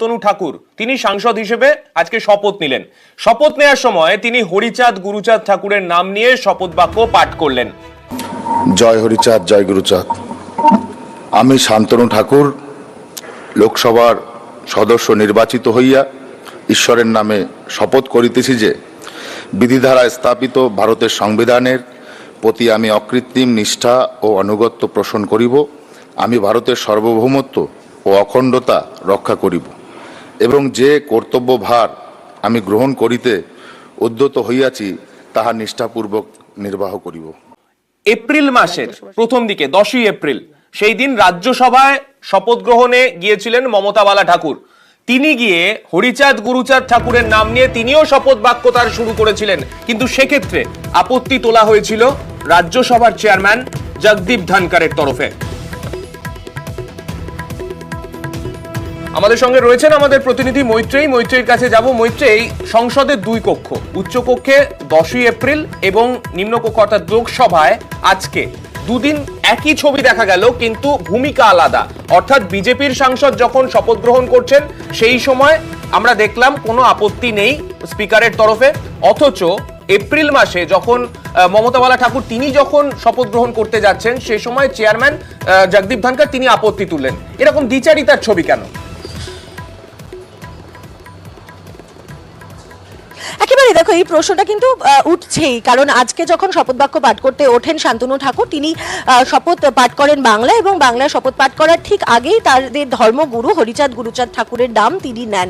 তনু ঠাকুর, তিনি সাংসদ হিসেবে আজকে শপথ নিলেন। শপথ নেওয়ার সময় তিনি হরিচাঁদ গুরুচাঁদ ঠাকুরের নাম নিয়ে শপথ বাক্য পাঠ করলেন। জয় হরিচাঁদ, জয় গুরুচাঁদ। আমি শান্তনু ঠাকুর, লোকসভার সদস্য নির্বাচিত হইয়া ঈশ্বরের নামে শপথ করিতেছি যে, বিধিধারা স্থাপিত ভারতের সংবিধানের প্রতি আমি অকৃত্রিম নিষ্ঠা ও অনুগত্য পোষণ করিব। আমি ভারতের সার্বভৌমত্ব ও অখণ্ডতা রক্ষা করিব। এবং যে কর্তব্য ভার আমি গ্রহণ করিতে উদ্যত হইয়াছি, তাহা নিষ্ঠাপূর্বক নির্বাহ করিব। এপ্রিল মাসের প্রথম দিকে, দশই এপ্রিল, সেই দিন রাজ্যসভায় শপথ গ্রহণে গিয়েছিলেন মমতা বালা ঠাকুর। তিনি গিয়ে হরিচাঁদ গুরুচাঁদ ঠাকুরের নাম নিয়ে তিনিও শপথ বাক্য তার শুরু করেছিলেন। কিন্তু সেক্ষেত্রে আপত্তি তোলা হয়েছিল রাজ্যসভার চেয়ারম্যান জগদীপ ধনকরের তরফে। আমাদের সঙ্গে রয়েছেন আমাদের প্রতিনিধি মৈত্রেয়ী। মৈত্রেয়ীর কাছে যাব। মৈত্রেয়ী সংসদের দুই কক্ষ উচ্চ কক্ষে দশই এপ্রিল এবং নিম্নকক্ষ অর্থাৎ লোকসভায় আজকে। দুদিন একই ছবি দেখা গেল কিন্তু ভূমিকা আলাদা। অর্থাৎ বিজেপির সাংসদ যখন শপথ গ্রহণ করছেন সেই সময় আমরা দেখলাম কোনো আপত্তি নেই স্পিকারের তরফে। অথচ এপ্রিল মাসে যখন আহ, মমতা বালা ঠাকুর তিনি যখন শপথ গ্রহণ করতে যাচ্ছেন সেই সময় চেয়ারম্যান জগদীপ ধনকর তিনি আপত্তি তুললেন। এরকম দ্বিচারিতার ছবি কেন? একেবারে দেখো, এই প্রশ্নটা কিন্তু উঠছেই। কারণ আজকে যখন শপথ বাক্য পাঠ করতে ওঠেন শান্তনু ঠাকুর, তিনি শপথ পাঠ করেন বাংলা এবং বাংলায় শপথ পাঠ করার ঠিক আগেই তাদের ধর্মগুরু হরিচাঁদ গুরুচাঁদ ঠাকুরের নাম তিনি নেন।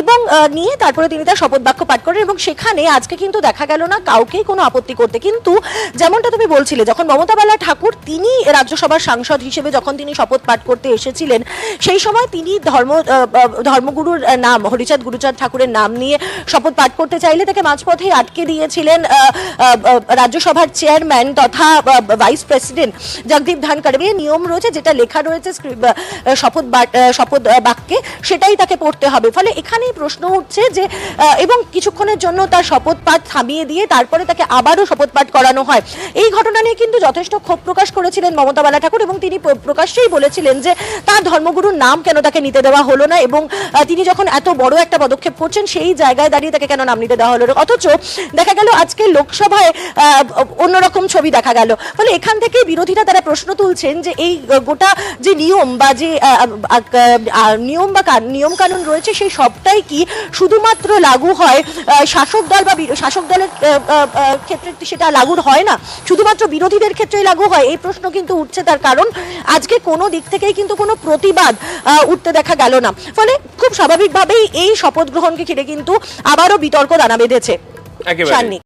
এবং নিয়ে তারপরে তিনি তার শপথ বাক্য পাঠ করেন এবং সেখানে আজকে কিন্তু দেখা গেল না কাউকেই কোনো আপত্তি করতে। কিন্তু যেমনটা তুমি বলছিলে, যখন মমতা বালা ঠাকুর, তিনি রাজ্যসভার সাংসদ হিসেবে যখন তিনি শপথ পাঠ করতে এসেছিলেন, সেই সময় তিনি ধর্ম ধর্মগুরুর নাম, হরিচাঁদ গুরুচাঁদ ঠাকুরের নাম নিয়ে শপথ পাঠ করতে চাইলে তাকে মাঝপথে আটকে দিয়েছিলেন রাজ্যসভার চেয়ারম্যান তথা ভাইস প্রেসিডেন্ট জগদীপ ধনকর নিয়ম রয়েছে, যেটা লেখা রয়েছে শপথ শপথ বাক্যে, সেটাই তাকে পড়তে হবে। ফলে এখানেই প্রশ্ন উঠছে যে এবং কিছুক্ষণের জন্য তার শপথ পাঠ থামিয়ে দিয়ে তারপরে তাকে আবারও শপথ পাঠ করানো হয়। এই ঘটনা নিয়ে কিন্তু যথেষ্ট ক্ষোভ প্রকাশ করেছিলেন মমতা বালা ঠাকুর এবং তিনি প্র- প্রকাশ্যেই বলেছিলেন যে, তার ধর্মগুরুর নাম কেন তাকে নিতে দেওয়া হলো না এবং তিনি যখন এত বড় একটা পদক্ষেপ করছেন, সেই জায়গায় দাঁড়িয়ে তাকে কেন নাম নিতে দেওয়া হলো। অথচ দেখা গেল আজকে লোকসভায় অন্যরকম ছবি দেখা গেল। ফলে এখান থেকে বিরোধীরা তারা প্রশ্ন তুলছেন যে এই গোটা যে নিয়ম বা যে নিয়ম বা নিয়ম কানুন রয়েছে, সেই সবটাই কি শুধুমাত্র লাগু হয় শাসক দল বা শাসক দলের ক্ষেত্রে সেটা লাগু হয় না? শুধুমাত্র বিরোধীদের ক্ষেত্রেই লাগু হয়, এই প্রশ্ন কিন্তু উঠছে তার কারণ আজকে কোনো দিক থেকেই কিন্তু কোনো প্রতিবাদ উঠতে দেখা গেল না। ফলে খুব স্বাভাবিকভাবেই এই শপথ গ্রহণকে ঘিরে কিন্তু আবারও বিতর্ক দানা বেঁধেছে। একেবারে সান্নিক